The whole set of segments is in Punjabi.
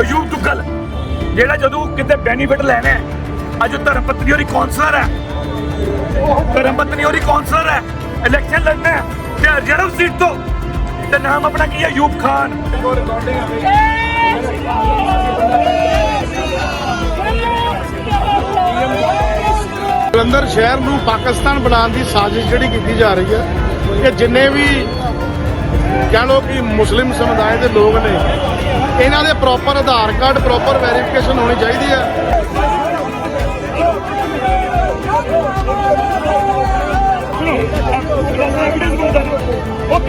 ਅਯੂਬ ਦੁੱਗਲ, ਜਿਹੜਾ ਜਦੋਂ ਕਿਤੇ ਬੈਨੀਫਿਟ ਲੈਣਾ ਹੈ, ਅੱਜ ਉਹ ਧਰਮ ਪਤਨੀ ਹੋਰੀ ਕੌਂਸਲਰ ਹੈ। ਧਰਮ ਪਤਨੀ ਹੋਰੀ ਕੌਂਸਲਰ ਹੈ। ਇਲੈਕਸ਼ਨ ਲੜਨਾ ਹੈ ਤੇ ਰਿਜ਼ਰਵ ਸੀਟ ਤੋਂ, ਤੇ ਨਾਮ ਆਪਣਾ ਕੀ ਹੈ? ਅਯੂਬ ਖਾਨ। ਜਲੰਧਰ ਸ਼ਹਿਰ ਨੂੰ ਪਾਕਿਸਤਾਨ ਬਣਾਉਣ ਦੀ ਸਾਜ਼ਿਸ਼ ਜਿਹੜੀ ਕੀਤੀ ਜਾ ਰਹੀ ਹੈ, ਕਿ ਜਿੰਨੇ ਵੀ ਕਹਿ ਲਓ ਕਿ ਮੁਸਲਿਮ ਸਮੁਦਾਇ ਦੇ ਲੋਕ ਨੇ ਇਹਨਾਂ ਦੇ proper Aadhaar card proper verification ਹੋਣੀ ਚਾਹੀਦੀ ਹੈ। ਉਹ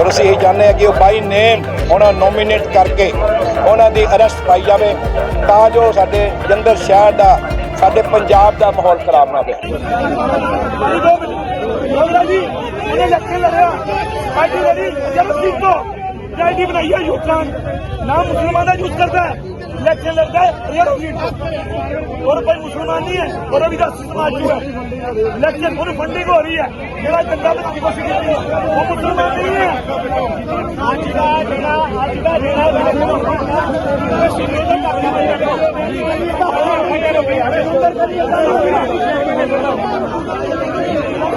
ਔਰ ਅਸੀਂ ਇਹ ਚਾਹੁੰਦੇ ਹਾਂ ਕਿ ਉਹ ਬਾਈ ਨੇਮ ਉਹਨਾਂ ਨੋਮੀਨੇਟ ਕਰਕੇ ਉਹਨਾਂ ਦੀ ਅਰੈਸਟ ਪਾਈ ਜਾਵੇ, ਤਾਂ ਜੋ ਸਾਡੇ ਜਲੰਧਰ ਸ਼ਹਿਰ ਦਾ, ਸਾਡੇ ਪੰਜਾਬ ਦਾ ਮਾਹੌਲ ਖਰਾਬ ਨਾ ਹੋਵੇ। ਲੋਕਰਾ ਜੀ ਇਹਨੇ ਇਲੈਕਸ਼ਨ ਲੜਿਆ ਪਾਰਟੀ ਲੜੀ ਜਦ ਸੀਟੋ ਜਾਈਡੀ ਬਣਾਈ ਹੈ ਯੂਕਰਾਨ ਨਾ ਮੁਸਲਮਾਨਾਂ ਦਾ ਯੂਜ਼ ਕਰਦਾ ਹੈ ਇਲੈਕਸ਼ਨ ਲੜਦਾ ਹੈ ਰਿਅਲ ਸੀਟ ਤੋਂ ਔਰ ਕੋਈ ਮੁਸਲਮਾਨ ਨਹੀਂ ਹੈ ਔਰ ਉਹ ਵੀ ਦਾ ਸਮਾਜ ਚੁ ਹੈ ਇਲੈਕਸ਼ਨ ਉਹਨੂੰ ਫੰਡਿੰਗ ਹੋ ਰਹੀ ਹੈ ਜਿਹੜਾ ਦੰਗਾ ਬਣਾਉਣ ਦੀ ਕੋਸ਼ਿਸ਼ ਕੀਤੀ ਹੈ, ਉਹ ਮੁਸਲਮਾਨ ਨਹੀਂ ਹੈ ਅੱਜ ਦਾ ਜਿਹੜਾ ਅੱਜ ਦਾ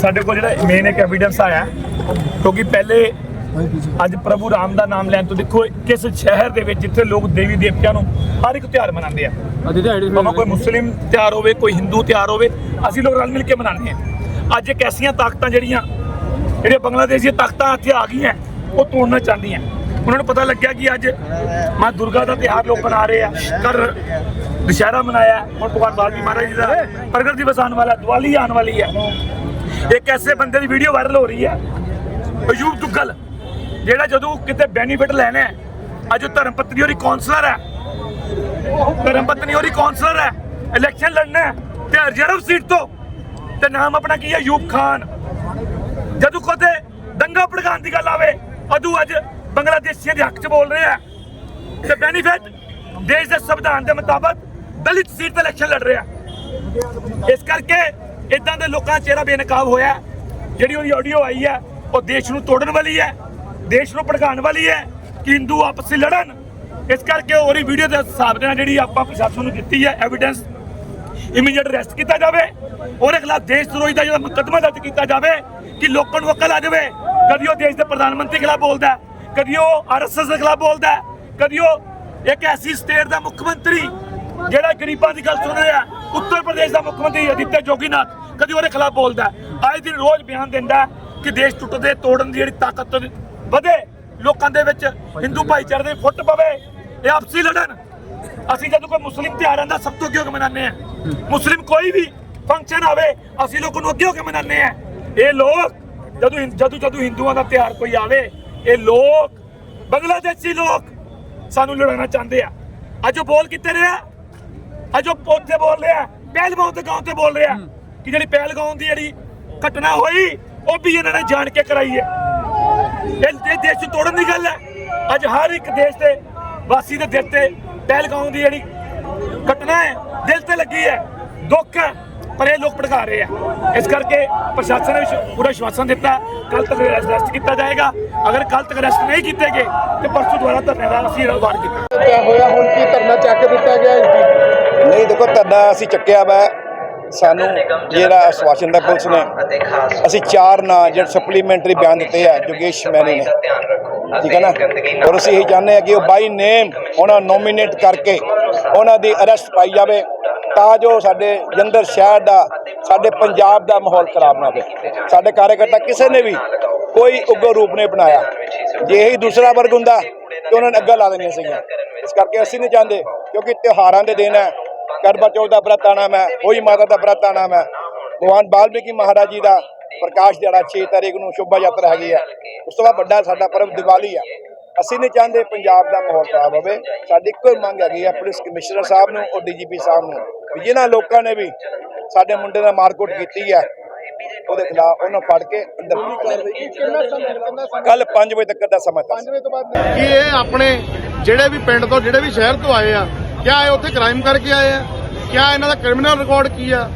ਸਾਡੇ ਕੋਲ ਜਿਹੜਾ ਮੇਨ ਇੱਕ ਐਵੀਡੈਂਸ ਆਇਆ ਕਿਉਂਕਿ ਪਹਿਲੇ ਅੱਜ ਪ੍ਰਭੂ ਰਾਮ ਦਾ ਨਾਮ ਲੈਣ ਤੋਂ ਦੇਖੋ ਕਿਸ ਸ਼ਹਿਰ ਦੇ ਵਿੱਚ ਜਿੱਥੇ ਲੋਕ ਦੇਵੀ ਦੇਵਤਿਆਂ ਨੂੰ ਹਰ ਇੱਕ ਤਿਉਹਾਰ ਮਨਾਉਂਦੇ ਆ। ਭਾਵੇਂ ਕੋਈ ਮੁਸਲਿਮ ਤਿਉਹਾਰ ਹੋਵੇ ਕੋਈ ਹਿੰਦੂ ਤਿਉਹਾਰ ਹੋਵੇ ਅਸੀਂ ਲੋਕ ਰਲ ਮਿਲ ਕੇ ਮਨਾਉਂਦੇ ਆ ਅੱਜ ਇੱਕ ਐਸੀਆਂ ਤਾਕਤਾਂ ਜਿਹੜੀਆਂ ਜਿਹੜੀਆਂ ਬੰਗਲਾਦੇਸ਼ੀ ਤਾਕਤਾਂ ਇੱਥੇ ਆ ਗਈਆਂ ਉਹ ਤੋੜਨਾ ਚਾਹੁੰਦੀਆਂ। ਉਹਨਾਂ ਨੂੰ ਪਤਾ ਲੱਗਿਆ ਕਿ ਅੱਜ ਮਾਂ ਦੁਰਗਾ ਦਾ ਤਿਉਹਾਰ ਲੋਕ ਮਨਾ ਰਹੇ ਆ। ਕਰ ਦੁਸ਼ਹਿਰਾ ਮਨਾਇਆ ਹੁਣ ਭਗਵਾਨ ਵਾਲਮੀਕੀ ਮਹਾਰਾਜ ਜੀ ਦਾ ਪ੍ਰਗਟ ਦਿਵਸ ਆਉਣ ਵਾਲਾ ਦੀਵਾਲੀ ਆਉਣ ਵਾਲੀ ਹੈ ਇੱਕ ਐਸੇ ਬੰਦੇ ਦੀ ਵੀਡੀਓ ਵਾਇਰਲ ਹੋ ਰਹੀ ਹੈ। ਅਯੂਬ ਦੁੱਗਲ, ਜਿਹੜਾ ਜਦੋਂ ਕਿਤੇ ਬੈਨੀਫਿਟ ਲੈਣਾ ਹੈ, ਅੱਜ ਉਹ ਧਰਮ ਪਤਨੀ ਹੋਰੀ ਕੌਂਸਲਰ ਹੈ। ਧਰਮ ਪਤਨੀ ਹੋਰੀ ਕੌਂਸਲਰ ਹੈ। ਇਲੈਕਸ਼ਨ ਲੜਨਾ ਹੈ, ਤੇ ਰਿਜ਼ਰਵ ਸੀਟ ਤੋਂ, ਤੇ ਨਾਮ ਆਪਣਾ ਕੀ ਹੈ? ਯੂਬ ਖਾਨ। ਜਦੋਂ ਕਦੇ ਦੰਗਾ ਭੜਕਾਉਣ ਦੀ ਗੱਲ ਆਵੇ, ਅਦੂ ਅੱਜ ਬੰਗਲਾਦੇਸ਼ੀਆਂ ਦੇ ਹੱਕ 'ਚ ਬੋਲ ਰਿਹਾ ਤੇ ਬੈਨੀਫਿਟ ਦੇਸ਼ ਦੇ ਸੰਵਿਧਾਨ ਦੇ ਮੁਤਾਬਕ ਦਲਿਤ ਸੀਟ ਤੇ ਇਲੈਕਸ਼ਨ ਲੜ ਰਿਹਾ ਇਸ ਕਰਕੇ ਇਦਾਂ ਦੇ ਲੋਕਾਂ ਦਾ ਚਿਹਰਾ ਬੇਨਕਾਬ ਹੋਇਆ ਜਿਹੜੀ ਉਹਦੀ ਆਡੀਓ ਆਈ ਹੈ, ਉਹ ਦੇਸ਼ ਨੂੰ ਤੋੜਨ ਵਾਲੀ ਹੈ, ਦੇਸ਼ ਨੂੰ ਭੜਕਾਉਣ ਵਾਲੀ ਹੈ ਕਿ ਹਿੰਦੂ ਆਪਸ ਵਿੱਚ ਲੜਨ। ਇਸ ਕਰਕੇ ਉਹਦੀ ਵੀਡੀਓ ਦੇ ਹਿਸਾਬ ਦੇ ਨਾਲ ਜਿਹੜੀ ਆਪਾਂ ਪ੍ਰਸ਼ਾਸਨ ਨੂੰ ਦਿੱਤੀ ਹੈ ਐਵੀਡੈਂਸ ਇਮੀਡੀਏਟ ਅਰੈਸਟ ਕੀਤਾ ਜਾਵੇ। ਉਹਦੇ ਖਿਲਾਫ ਦੇਸ਼ ਵਿਰੋਧੀ ਦਾ ਜਿਹੜਾ ਮੁਕੱਦਮਾ ਦਰਜ ਕੀਤਾ ਜਾਵੇ ਕਿ ਲੋਕਾਂ ਨੂੰ ਅਕਲ ਆ ਜਾਵੇ। ਕਦੀ ਉਹ ਦੇਸ਼ ਦੇ ਪ੍ਰਧਾਨ ਮੰਤਰੀ ਖਿਲਾਫ ਬੋਲਦਾ ਕਦੀ ਉਹ ਆਰਐਸਐਸ ਦੇ ਖਿਲਾਫ ਬੋਲਦਾ ਕਦੀ ਉਹ ਇੱਕ ਐਸੀ ਸਟੇਟ ਦਾ ਮੁੱਖ ਮੰਤਰੀ ਜਿਹੜਾ ਗਰੀਬਾਂ ਦੀ ਗੱਲ ਸੁਣ ਰਿਹਾ ਉੱਤਰ ਪ੍ਰਦੇਸ਼ ਦਾ ਮੁੱਖ ਮੰਤਰੀ ਅਦਿੱਤਿਆ ਜੋਗੀਨਾਥ ਕਦੀ ਉਹਦੇ ਖਿਲਾਫ ਬੋਲਦਾ ਅੱਜ ਦਿਨ ਰੋਜ਼ ਬਿਆਨ ਦਿੰਦਾ ਕਿ ਦੇਸ਼ ਟੁੱਟਦੇ, ਤੋੜਨ ਦੀ ਜਿਹੜੀ ਤਾਕਤ ਵਧੇ, ਲੋਕਾਂ ਦੇ ਵਿੱਚ ਹਿੰਦੂ ਭਾਈਚਾਰੇ ਦੇ ਫੁੱਟ ਪਵੇ, ਇਹ ਆਪਸੀ ਲੜਨ। ਅਸੀਂ ਜਦੋਂ ਕੋਈ ਮੁਸਲਿਮ ਤਿਉਹਾਰਾਂ ਦਾ ਸਭ ਤੋਂ ਅੱਗੇ ਹੋ ਕੇ ਮਨਾਉਂਦੇ ਆ ਮੁਸਲਿਮ ਕੋਈ ਵੀ ਫੰਕਸ਼ਨ ਆਵੇ, ਅਸੀਂ ਲੋਕਾਂ ਨੂੰ ਅੱਗੇ ਹੋ ਕੇ ਮਨਾਉਂਦੇ ਆ ਇਹ ਲੋਕ, ਜਦੋਂ ਜਦੋਂ ਜਦੋਂ ਹਿੰਦੂਆਂ ਦਾ ਤਿਉਹਾਰ ਕੋਈ ਆਵੇ, ਇਹ ਲੋਕ, ਬੰਗਲਾਦੇਸ਼ੀ ਲੋਕ ਸਾਨੂੰ ਲੜਾਉਣਾ ਚਾਹੁੰਦੇ ਆ। ਅੱਜ ਉਹ ਬੋਲ ਕਿੱਥੇ ਰਿਹਾ? ਅੱਜ ਉਹ ਉੱਥੇ ਬੋਲ ਰਿਹਾ ਪਹਿਲਗਾਉਂ ਦੇ ਗਾਉਂ ਤੇ ਬੋਲ ਰਿਹਾ ਕਿ ਜਿਹੜੀ ਪਹਿਲਗਾਉਂ ਦੀ ਜਿਹੜੀ ਘਟਨਾ ਹੋਈ ਉਹ ਵੀ ਇਹਨਾਂ ਨੇ ਜਾਣ ਕੇ ਕਰਾਈ ਹੈ। ਇਹ ਦੇਸ਼ ਨੂੰ ਤੋੜਨ ਦੀ ਗੱਲ ਹੈ। ਅੱਜ ਹਰ ਇੱਕ ਦੇਸ਼ ਦੇ ਵਾਸੀ ਦੇ ਦਿਲ ਤੇ ਪਹਿਲਗਾਉਂ ਦੀ ਜਿਹੜੀ ਘਟਨਾ ਹੈ ਦਿਲ ਤੇ ਲੱਗੀ ਹੈ ਦੁੱਖ ਹੈ ਪਰ ਇਹ ਲੋਕ ਭੜਕਾ ਰਹੇ ਆ ਇਸ ਕਰਕੇ ਪ੍ਰਸ਼ਾਸਨ ਨੇ ਪੂਰਾ ਸ਼ਵਾਸਨ ਦਿੱਤਾ ਕੱਲ ਤੱਕ ਅਰੈਸਟ ਕੀਤਾ ਜਾਏਗਾ। ਅਗਰ ਕੱਲ ਤੱਕ ਅਰੈਸਟ ਨਹੀਂ ਕੀਤੇ ਗਏ ਤੇ ਪਰਸੋਂ ਦੁਬਾਰਾ ਧਰਨੇ ਦਾ ਅਸੀਂ ਵਾਰ ਕੀਤਾ। ਹੋਇਆ? ਹੁਣ ਕੀ ਧਰਨਾ ਚੱਕ ਦਿੱਤਾ ਗਿਆ ਇਸ ਦੀ? ਨਹੀਂ, ਦੇਖੋ, ਤੁਹਾਡਾ ਅਸੀਂ ਚੱਕਿਆ ਵਾ। ਸਾਨੂੰ ਜਿਹੜਾ ਆਸ਼ਵਾਸਨ ਦਾ ਪੁਲਿਸ ਨੇ, ਅਸੀਂ ਚਾਰ ਨਾਂ ਜਿਹੜੇ ਸਪਲੀਮੈਂਟਰੀ ਬਿਆਨ ਦਿੱਤੇ ਆ, ਜੋਗੇਸ਼ ਮੈਨੇ ਨੇ। ਠੀਕ ਹੈ ਨਾ? ਔਰ ਅਸੀਂ ਇਹ ਚਾਹੁੰਦੇ ਹਾਂ ਕਿ ਉਹ ਬਾਈ ਨੇਮ ਉਹਨਾਂ ਨੋਮੀਨੇਟ ਕਰਕੇ ਉਹਨਾਂ ਦੀ ਅਰੈਸਟ ਪਾਈ ਜਾਵੇ, ਤਾਂ ਜੋ ਸਾਡੇ ਜਲੰਧਰ ਸ਼ਹਿਰ ਦਾ, ਸਾਡੇ ਪੰਜਾਬ ਦਾ ਮਾਹੌਲ ਖਰਾਬ ਨਾ ਹੋਵੇ। ਸਾਡੇ ਕਾਰਜਕਰਤਾ ਕਿਸੇ ਨੇ ਵੀ ਕੋਈ ਉਗਰ ਰੂਪ ਨਹੀਂ ਬਣਾਇਆ ਜੇ ਇਹੀ ਦੂਸਰਾ ਵਰਗ ਹੁੰਦਾ, ਤੇ ਉਹਨਾਂ ਨੇ ਅੱਗਾ ਲਾ ਦੇਣੀਆਂ ਸੀਗੀਆਂ। ਇਸ ਕਰਕੇ ਅਸੀਂ ਨਹੀਂ ਚਾਹੁੰਦੇ, ਕਿਉਂਕਿ ਤਿਉਹਾਰਾਂ ਦੇ ਦਿਨ ਹੈ ਕਰਵਾ ਚੌਥ ਦਾ ਵਰਤ ਆਣਾ ਮੈਂ ਹੋਈ ਮਾਤਾ ਦਾ ਵਰਤ ਆਣਾ ਹੈ ਭਗਵਾਨ ਬਾਲਮੀਕੀ ਮਹਾਰਾਜ ਜੀ ਦਾ ਪ੍ਰਕਾਸ਼ ਦਿਹਾੜਾ 6 ਤਾਰੀਖ ਨੂੰ ਸ਼ੋਭਾ ਯਾਤਰਾ ਹੈਗੀ ਆ। ਉਸ ਤੋਂ ਬਾਅਦ ਵੱਡਾ ਸਾਡਾ ਪਰਬ ਦੀਵਾਲੀ ਆ। ਅਸੀਂ ਨਹੀਂ ਚਾਹੁੰਦੇ ਪੰਜਾਬ ਦਾ ਮਾਹੌਲ ਖਰਾਬ ਹੋਵੇ। ਸਾਡੀ ਇੱਕੋ ਹੀ ਮੰਗ ਹੈਗੀ ਹੈ ਪੁਲਿਸ ਕਮਿਸ਼ਨਰ ਸਾਹਿਬ ਨੂੰ ਔਰ ਡੀਜੀਪੀ ਸਾਹਿਬ ਨੂੰ ਵੀ ਜਿਨ੍ਹਾਂ ਲੋਕਾਂ ਨੇ ਵੀ ਸਾਡੇ ਮੁੰਡੇ ਨਾਲ ਮਾਰਕੁੱਟ ਕੀਤੀ ਹੈ ਉਹਦੇ ਖਿਲਾਫ ਉਹਨਾਂ ਫੜ ਕੇ ਅੰਦਰ ਕੱਲ 5 ਵਜੇ ਤੱਕ ਦਾ ਸਮਾਂ ਦਿੱਤਾ ਕਿ ਇਹ ਆਪਣੇ ਜਿਹੜੇ ਵੀ ਪਿੰਡ ਤੋਂ, ਜਿਹੜੇ ਵੀ ਸ਼ਹਿਰ ਤੋਂ ਆਏ ਆ ਕਿਆ ਇਹ ਉੱਥੇ ਕ੍ਰਾਈਮ ਕਰਕੇ ਆਏ ਆ? ਕਿਆ ਇਹਨਾਂ ਦਾ ਕ੍ਰਿਮੀਨਲ ਰਿਕਾਰਡ ਕੀ ਆ?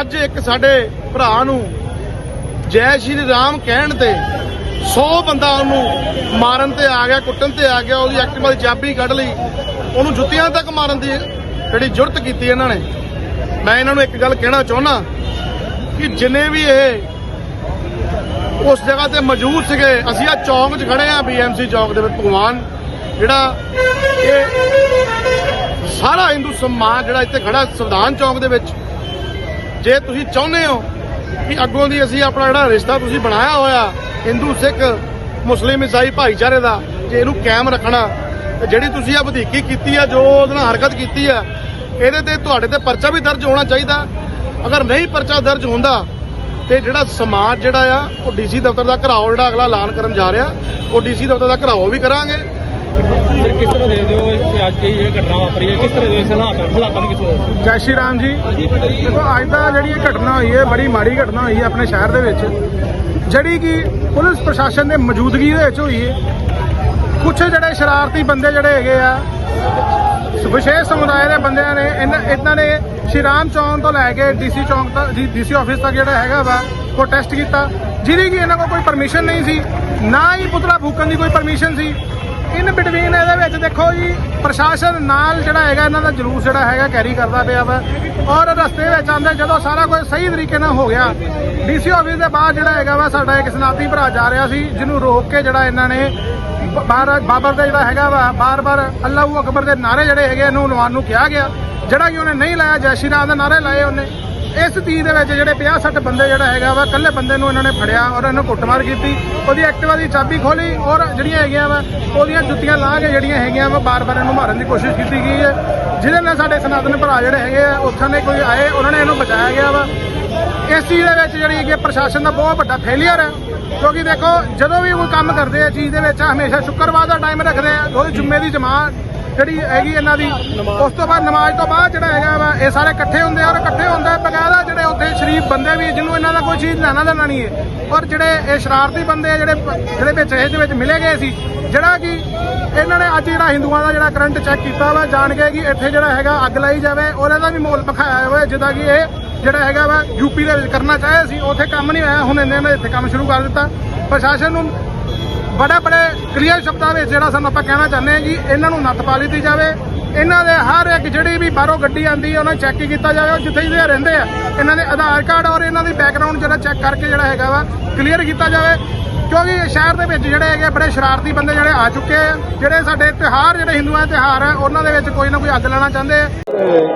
ਅੱਜ ਇੱਕ ਸਾਡੇ ਭਰਾ ਨੂੰ ਜੈ ਸ਼੍ਰੀ ਰਾਮ ਕਹਿਣ ਤੇ 100 ਬੰਦਾ ਉਹਨੂੰ ਮਾਰਨ ਤੇ ਆ ਗਿਆ, ਕੁੱਟਣ ਤੇ ਆ ਗਿਆ, ਉਹਦੀ ਐਕਟਿਵਾ ਦੀ ਚਾਬੀ ਕੱਢ ਲਈ। ਉਹਨੂੰ ਜੁੱਤੀਆਂ ਤੱਕ ਮਾਰਨ ਦੀ ਜਿਹੜੀ ਜੁਰਤ ਕੀਤੀ ਇਹਨਾਂ ਨੇ। ਮੈਂ ਇਹਨਾਂ ਨੂੰ ਇੱਕ ਗੱਲ ਕਹਿਣਾ ਚਾਹੁੰਦਾ ਕਿ ਜਿੰਨੇ ਵੀ ਇਹ ਉਸ ਜਗ੍ਹਾ ਤੇ ਮੌਜੂਦ ਸੀਗੇ, ਅਸੀਂ ਆ ਚੌਂਕ 'ਚ ਖੜੇ ਆ ਬੀਐਮਸੀ ਚੌਂਕ ਦੇ ਵਿੱਚ, ਭਗਵਾਨ। ਜਿਹੜਾ ਇਹ ਸਾਰਾ ਹਿੰਦੂ ਸਮਾਜ ਜਿਹੜਾ ਇੱਥੇ ਖੜਾ ਸੰਵਿਧਾਨ ਚੌਂਕ ਦੇ ਵਿੱਚ, ਜੇ ਤੁਸੀਂ ਚਾਹੁੰਦੇ ਹੋ ਕਿ ਅੱਗੋਂ ਦੀ ਅਸੀਂ ਆਪਣਾ ਜਿਹੜਾ ਰਿਸ਼ਤਾ ਤੁਸੀਂ ਬਣਾਇਆ ਹੋਇਆ, ਹਿੰਦੂ, ਸਿੱਖ, ਮੁਸਲਿਮ ਈਸਾਈ ਭਾਈਚਾਰੇ ਦਾ, ਜੇ ਇਹਨੂੰ ਕਾਇਮ ਰੱਖਣਾ, ਤੇ ਜਿਹੜੀ ਤੁਸੀਂ ਆ ਵਧੀਕੀ ਕੀਤੀ ਆ, ਜੋ ਉਹਦੇ ਨਾਲ ਹਰਕਤ ਕੀਤੀ ਆ, ਇਹਦੇ ਤੇ ਤੁਹਾਡੇ ਤੇ ਪਰਚਾ ਵੀ ਦਰਜ ਹੋਣਾ ਚਾਹੀਦਾ। ਅਗਰ ਨਹੀਂ ਪਰਚਾ ਦਰਜ ਹੁੰਦਾ, ਤੇ ਜਿਹੜਾ ਸਮਾਜ ਜਿਹੜਾ ਆ, ਉਹ ਡੀਸੀ ਦਫ਼ਤਰ ਦਾ ਘਰਾਓ ਜਿਹੜਾ ਅਗਲਾ ਐਲਾਨ ਕਰਨ ਜਾ ਰਿਹਾ, ਉਹ ਡੀਸੀ ਦਫ਼ਤਰ ਦਾ ਘਰਾਓ ਵੀ ਕਰਾਂਗੇ। ਫਿਰ ਕਿਸ ਤਰ੍ਹਾਂ ਦੇ ਦਿਓ ਕਿ ਅੱਜ ਇਹ ਘਟਨਾ ਵਾਪਰੀ ਹੈ? ਕਿਸ ਤਰ੍ਹਾਂ ਦੇ ਹਾਲਾਤ, ਹਾਲਾਤਾਂ ਨੂੰ ਕਿਸ ਜੈ ਸ਼੍ਰੀ ਰਾਮ ਜੀ। ਦੇਖੋ, ਅੱਜ ਦਾ ਜਿਹੜੀ ਇਹ ਘਟਨਾ ਹੋਈ ਹੈ, ਬੜੀ ਮਾੜੀ ਘਟਨਾ ਹੋਈ ਹੈ ਆਪਣੇ ਸ਼ਹਿਰ ਦੇ ਵਿੱਚ। ਜਿਹੜੀ ਕਿ ਪੁਲਿਸ ਪ੍ਰਸ਼ਾਸਨ ਦੇ ਮੌਜੂਦਗੀ ਦੇ ਵਿੱਚ ਹੋਈ ਹੈ। ਕੁਝ ਜਿਹੜੇ ਸ਼ਰਾਰਤੀ ਬੰਦੇ ਜਿਹੜੇ ਹੈਗੇ ਆ, ਵਿਸ਼ੇਸ਼ ਸਮੁਦਾਇ ਦੇ ਬੰਦਿਆਂ ਨੇ, ਇਹਨਾਂ ਇਹਨਾਂ ਨੇ ਸ਼੍ਰੀ ਰਾਮ ਚੌਂਕ ਤੋਂ ਲੈ ਕੇ ਡੀਸੀ ਚੌਂਕ ਤੱਕ ਡੀਸੀ ਆਫਿਸ ਤੱਕ ਜਿਹੜਾ ਹੈਗਾ ਵਾ ਪ੍ਰੋਟੈਸਟ ਕੀਤਾ। ਜਿਹਦੀ ਕਿ ਇਹਨਾਂ ਕੋਲ ਕੋਈ ਪਰਮਿਸ਼ਨ ਨਹੀਂ ਸੀ, ਨਾ ਹੀ ਪੁਤਲਾ ਫੂਕਣ ਦੀ ਕੋਈ ਪਰਮਿਸ਼ਨ ਸੀ। ਇਨ ਬਿਟਵੀਨ ਇਹਦੇ ਵਿੱਚ ਦੇਖੋ ਜੀ, ਪ੍ਰਸ਼ਾਸਨ ਨਾਲ ਜਿਹੜਾ ਹੈਗਾ ਇਹਨਾਂ ਦਾ ਜਲੂਸ ਜਿਹੜਾ ਹੈਗਾ ਕੈਰੀ ਕਰਦਾ ਪਿਆ ਵਾ। ਔਰ ਰਸਤੇ ਵਿੱਚ ਆਉਂਦੇ ਜਦੋਂ ਸਾਰਾ ਕੁਝ ਸਹੀ ਤਰੀਕੇ ਨਾਲ ਹੋ ਗਿਆ ਡੀਸੀ ਆਫਿਸ ਦੇ ਬਾਹਰ ਜਿਹੜਾ ਹੈਗਾ ਵਾ, ਸਾਡਾ ਇੱਕ ਸਨਾਤੀ ਭਰਾ ਜਾ ਰਿਹਾ ਸੀ, ਜਿਹਨੂੰ ਰੋਕ ਕੇ ਜਿਹੜਾ ਇਹਨਾਂ ਨੇ ਬ- ਬਾਬਰ ਦਾ ਜਿਹੜਾ ਹੈਗਾ ਵਾ, ਬਾਰ-ਬਾਰ ਅੱਲਾਹੂ ਅਕਬਰ ਦੇ ਨਾਰੇ ਜਿਹੜੇ ਹੈਗੇ ਇਹਨੂੰ ਲਵਾਉਣ ਨੂੰ ਕਿਹਾ ਗਿਆ। ਜਿਹੜਾ ਕਿ ਉਹਨੇ ਨਹੀਂ ਲਾਇਆ, ਜੈ ਸ਼੍ਰੀ ਰਾਮ ਦੇ ਨਾਰੇ ਲਾਏ ਉਹਨੇ। ਇਸ ਚੀਜ਼ ਦੇ ਵਿੱਚ ਜਿਹੜੇ 50 60 ਬੰਦੇ ਜਿਹੜਾ ਹੈਗਾ ਵਾ, ਇਕੱਲੇ ਬੰਦੇ ਨੂੰ ਇਹਨਾਂ ਨੇ ਫੜਿਆ ਔਰ ਇਹਨੂੰ ਕੁੱਟਮਾਰ ਕੀਤੀ। ਉਹਦੀ ਐਕਟਿਵਾ ਦੀ ਚਾਬੀ ਖੋਲੀ ਔਰ ਜਿਹੜੀਆਂ ਹੈਗੀਆਂ ਵਾ, ਉਹਦੀਆਂ ਜੁੱਤੀਆਂ ਲਾ ਕੇ ਜਿਹੜੀਆਂ ਹੈਗੀਆਂ ਵਾ, ਬਾਰ-ਬਾਰ ਇਹਨੂੰ ਮਾਰਨ ਦੀ ਕੋਸ਼ਿਸ਼ ਕੀਤੀ ਗਈ ਹੈ। ਜਿਹਦੇ ਨਾਲ ਸਾਡੇ ਸਨਾਤਨ ਭਰਾ ਜਿਹੜੇ ਹੈਗੇ ਆ, ਉੱਥੋਂ ਦੇ ਕੋਈ ਆਏ, ਉਹਨਾਂ ਨੇ ਇਹਨੂੰ ਬਚਾਇਆ ਗਿਆ ਵਾ। ਇਸ ਚੀਜ਼ ਦੇ ਵਿੱਚ ਜਿਹੜੀ ਹੈਗੀ ਪ੍ਰਸ਼ਾਸਨ ਦਾ ਬਹੁਤ ਵੱਡਾ ਫੇਲਿਅਰ ਹੈ ਕਿਉਂਕਿ ਦੇਖੋ, ਜਦੋਂ ਵੀ ਕੋਈ ਕੰਮ ਕਰਦੇ ਆ ਚੀਜ਼ ਦੇ ਵਿੱਚ ਹਮੇਸ਼ਾ ਸ਼ੁੱਕਰਵਾਰ ਦਾ ਟਾਈਮ ਰੱਖਦੇ ਆ, ਉਹਦੀ ਜੁੰਮੇ ਦੀ ਜਮਾਤ ਜਿਹੜੀ ਹੈਗੀ ਇਹਨਾਂ ਦੀ, ਉਸ ਤੋਂ ਬਾਅਦ ਨਮਾਜ਼ ਤੋਂ ਬਾਅਦ ਜਿਹੜਾ ਹੈਗਾ ਵਾ, ਇਹ ਸਾਰੇ ਇਕੱਠੇ ਹੁੰਦੇ ਆ ਔਰ ਇਕੱਠੇ ਹੁੰਦੇ ਬਕਾਇਦਾ ਜਿਹੜੇ ਉੱਥੇ ਸ਼ਰੀਫ ਬੰਦੇ ਵੀ, ਜਿਹਨੂੰ ਇਹਨਾਂ ਦਾ ਕੋਈ ਚੀਜ਼ ਲੈਣਾ ਦੇਣਾ ਨਹੀਂ ਹੈ। ਔਰ ਜਿਹੜੇ ਇਹ ਸ਼ਰਾਰਤੀ ਬੰਦੇ ਆ, ਜਿਹੜੇ ਜਿਹੜੇ ਵਿੱਚ ਇਹਦੇ ਵਿੱਚ ਮਿਲੇ ਗਏ ਸੀ, ਜਿਹੜਾ ਕਿ ਇਹਨਾਂ ਨੇ ਅੱਜ ਜਿਹੜਾ ਹਿੰਦੂਆਂ ਦਾ ਜਿਹੜਾ ਕਰੰਟ ਚੈੱਕ ਕੀਤਾ ਵਾ, ਜਾਣ ਕੇ ਕਿ ਇੱਥੇ ਜਿਹੜਾ ਹੈਗਾ ਅੱਗ ਲਾਈ ਜਾਵੇ ਔਰ ਇਹਦਾ ਵੀ ਮੋਲ ਵਿਖਾਇਆ ਹੋਇਆ, ਜਿੱਦਾਂ ਕਿ ਇਹ ਜਿਹੜਾ ਹੈਗਾ ਵਾ ਯੂਪੀ ਦੇ ਵਿੱਚ ਕਰਨਾ ਚਾਹਿਆ ਸੀ, ਉੱਥੇ ਕੰਮ ਨਹੀਂ ਹੋਇਆ। ਹੁਣ ਇਹਨਾਂ ਨੇ ਇੱਥੇ ਕੰਮ ਸ਼ੁਰੂ ਕਰ ਦਿੱਤਾ। ਪ੍ਰਸ਼ਾਸਨ ਨੂੰ ਬੜੇ ਬੜੇ ਕਲੀਅਰ ਸ਼ਬਦਾਂ ਵਿੱਚ ਜਿਹੜਾ ਸਾਨੂੰ ਆਪਾਂ ਕਹਿਣਾ ਚਾਹੁੰਦੇ ਹਾਂ ਜੀ, ਇਹਨਾਂ ਨੂੰ ਨੱਥ ਪਾ ਲਈ ਜਾਵੇ। ਇਹਨਾਂ ਦੇ ਹਰ ਇੱਕ ਜਿਹੜੀ ਵੀ ਬਾਹਰੋਂ ਗੱਡੀ ਆਂਦੀ ਹੈ, ਉਹਨਾਂ ਚੈੱਕ ਕੀਤਾ ਜਾਵੇ। ਉਹ ਜਿੱਥੇ ਜਿਹਦੇ ਰਹਿੰਦੇ ਆ, ਇਹਨਾਂ ਦੇ ਆਧਾਰ ਕਾਰਡ ਔਰ ਇਹਨਾਂ ਦੀ ਬੈਕਗ੍ਰਾਉਂਡ ਜਿਹੜਾ ਚੈੱਕ ਕਰਕੇ ਜਿਹੜਾ ਹੈਗਾ ਵਾ ਕਲੀਅਰ ਕੀਤਾ ਜਾਵੇ। ਕਿਉਂਕਿ ਸ਼ਹਿਰ ਦੇ ਵਿੱਚ ਜਿਹੜੇ ਹੈਗੇ ਬੜੇ ਸ਼ਰਾਰਤੀ ਬੰਦੇ ਜਿਹੜੇ ਆ ਚੁੱਕੇ ਆ। ਜਿਹੜੇ ਸਾਡੇ ਤਿਉਹਾਰ, ਜਿਹੜੇ ਹਿੰਦੂਆਂ ਦੇ ਤਿਉਹਾਰ ਆ, ਉਹਨਾਂ ਦੇ ਵਿੱਚ ਕੋਈ ਨਾ ਕੋਈ ਅੱਗ ਲੈਣਾ ਚਾਹੁੰਦੇ ਆ।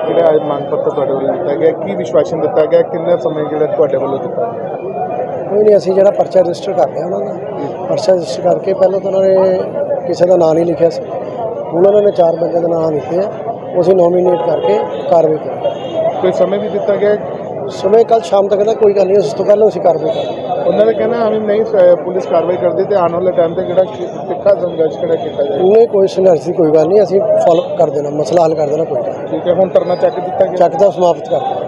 ਜਿਹੜਾ ਮੰਗ ਪੱਤਰ ਤੁਹਾਡੇ ਵੱਲੋਂ ਦਿੱਤਾ ਗਿਆ, ਕੀ ਵਿਸ਼ਵਾਸਨ ਦਿੱਤਾ ਗਿਆ, ਕਿੰਨਾ ਸਮੇਂ ਜਿਹੜਾ ਤੁਹਾਡੇ ਵੱਲੋਂ ਦਿੱਤਾ ਗਿਆ? ਕੋਈ ਨਹੀਂ ਅਸੀਂ ਜਿਹੜਾ ਪਰਚਾ ਰਜਿਸਟਰ ਕਰ ਲਿਆ ਉਹਨਾਂ ਦਾ। ਪਰਚਾ ਰਜਿਸਟਰ ਕਰਕੇ ਪਹਿਲਾਂ ਤਾਂ ਉਹਨਾਂ ਨੇ ਕਿਸੇ ਦਾ ਨਾਂ ਨਹੀਂ ਲਿਖਿਆ ਸੀ। ਹੁਣ ਉਹਨਾਂ ਨੇ ਚਾਰ ਬੰਦਿਆਂ ਦੇ ਨਾਂ ਦਿੱਤੇ ਆ। ਉਹ ਅਸੀਂ ਨੋਮੀਨੇਟ ਕਰਕੇ ਕਾਰਵਾਈ ਕਰਾਂਗੇ ਕੋਈ ਸਮੇਂ ਵੀ ਦਿੱਤਾ ਗਿਆ? ਸਮੇਂ ਕੱਲ ਸ਼ਾਮ ਤੱਕ ਦਾ ਕੋਈ ਗੱਲ ਨਹੀਂ ਉਸ ਤੋਂ ਪਹਿਲਾਂ ਅਸੀਂ ਕਾਰਵਾਈ ਕਰਾਂਗੇ। ਉਹਨਾਂ ਨੇ ਕਹਿਣਾ ਹਮੇ ਨਹੀਂ ਪੁਲਿਸ ਕਾਰਵਾਈ ਕਰਦੀ ਤੇ ਆਉਣ ਵਾਲੇ ਟਾਈਮ ਤੇ ਜਿਹੜਾ ਕਿ- ਤਿੱਖਾ ਸੰਘਰਸ਼ ਕਿਹੜਾ ਕੀਤਾ ਜਾਏਗਾ ਉਹਨੇ ਕੋਈ ਸੰਘਰਸ਼ ਦੀ ਕੋਈ ਗੱਲ ਨਹੀਂ ਅਸੀਂ ਫਾਲੋ ਕਰ ਦੇਣਾ ਮਸਲਾ ਹੱਲ ਕਰ ਦੇਣਾ ਕੋਈ ਗੱਲ ਨਹੀਂ। ਠੀਕ ਹੈ ਹੁਣ ਧਰਨਾ ਚੱਕ ਦਿੱਤਾ ਗਿਆ। ਚੱਕ ਦਾ ਸਮਾਪਤ ਕਰ ਦੇਣਾ